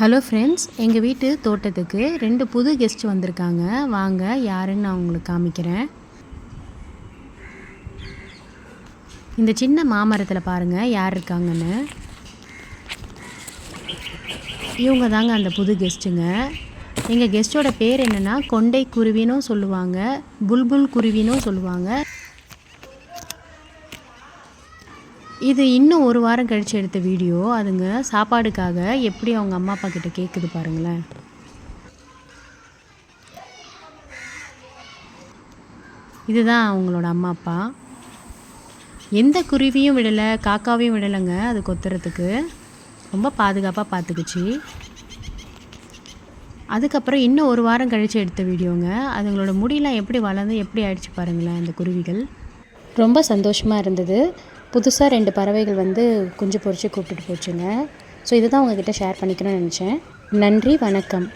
Hello friends எங்கள் வீட்டு தோட்டத்துக்கு ரெண்டு புது கெஸ்ட் வந்திருக்காங்க. வாங்க யாருன்னு நான் உங்களுக்கு காமிக்கிறேன். இந்த சின்ன மாமரத்தில் பாருங்கள் யார் இருக்காங்கன்னு. இவங்க தாங்க அந்த புது கெஸ்ட்டுங்க எங்கள் கெஸ்ட்டோட பேர் என்னென்னா கொண்டை குருவினும் சொல்லுவாங்க புல்புல் குருவினும் சொல்லுவாங்க. இது இன்னும் ஒரு வாரம் கழித்து எடுத்த வீடியோ. அதுங்க சாப்பாடுக்காக எப்படி அவங்க அம்மா அப்பா கிட்ட கேட்குது பாருங்களேன். இதுதான் அவங்களோட அம்மா அப்பா. எந்த குருவியும் விடலை காக்காவையும் விடலைங்க அது கொத்துறதுக்கு. ரொம்ப பாதுகாப்பாக பார்த்துக்குச்சு அதுக்கப்புறம் இன்னும் ஒரு வாரம் கழித்து எடுத்த வீடியோங்க. அதுங்களோட முடியெல்லாம் எப்படி வளர்ந்து எப்படி ஆயிடுச்சு பாருங்களேன் அந்த குருவிகள். ரொம்ப சந்தோஷமாக இருந்தது. புதுசாக ரெண்டு பறவைகள் வந்து குஞ்சு பொறிச்சு கூப்பிட்டுட்டு போச்சுங்க. ஸோ இதுதான் உங்ககிட்ட ஷேர் பண்ணிக்கணும்னு நினச்சேன். நன்றி வணக்கம்.